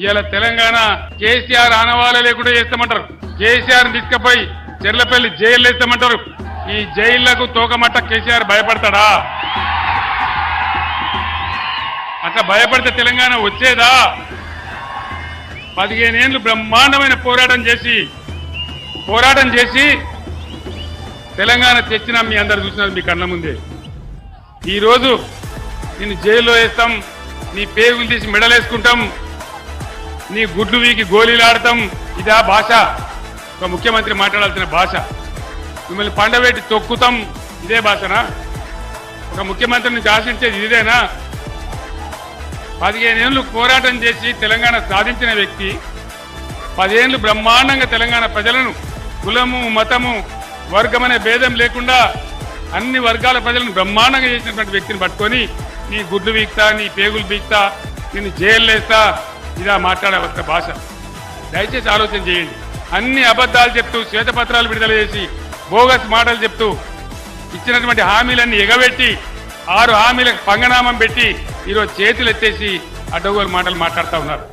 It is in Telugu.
ఇవాళ తెలంగాణ కేసీఆర్ ఆనవాళ్ళ లేకుండా చేస్తామంటారు. కేసీఆర్ తీసుకపోయి చెర్లపల్లి జైలు వేస్తామంటారు. ఈ జైళ్ళకు తోకమట్ట కేసీఆర్ భయపడతాడా? అట్లా భయపడితే తెలంగాణ వచ్చేదా? పదిహేనేళ్ళు బ్రహ్మాండమైన పోరాటం చేసి పోరాటం చేసి తెలంగాణ తెచ్చిన మీ అందరు చూసినారు మీ కళ్ళ ముందే. ఈరోజు నేను జైల్లో వేస్తాం నీ పేగులు తీసి మెడలేసుకుంటాం నీ గుడ్లు వీకి గోళీలాడతాం. ఇదా భాష. ఒక ముఖ్యమంత్రి మాట్లాడాల్సిన భాష. మిమ్మల్ని పండబెట్టి తొక్కుతాం. ఇదే భాషనా? ఒక ముఖ్యమంత్రిని నుంచి ఆశించేది ఇదేనా పదిహేనేళ్ళు పోరాటం చేసి తెలంగాణ సాధించిన వ్యక్తి పదిహేనులు బ్రహ్మాండంగా తెలంగాణ ప్రజలను కులము మతము వర్గం అనే భేదం లేకుండా అన్ని వర్గాల ప్రజలను బ్రహ్మాండంగా చేసినటువంటి వ్యక్తిని పట్టుకొని నీ గుడ్లు బీక్తా నీ పేగులు బీక్తా నేను జైలు వేస్తా ఇదా మాట్లాడవలసిన భాష. దయచేసి ఆలోచన చేయండి. అన్ని అబద్ధాలు చెప్తూ శ్వేతపత్రాలు విడుదల చేసి బోగస్ మాటలు చెప్తూ ఇచ్చినటువంటి హామీలన్నీ ఎగబెట్టి ఆరు హామీలకు పంగనామం పెట్టి ఈరోజు చేతులు ఎత్తేసి అడ్డగోలు మాటలు మాట్లాడుతూ ఉన్నారు.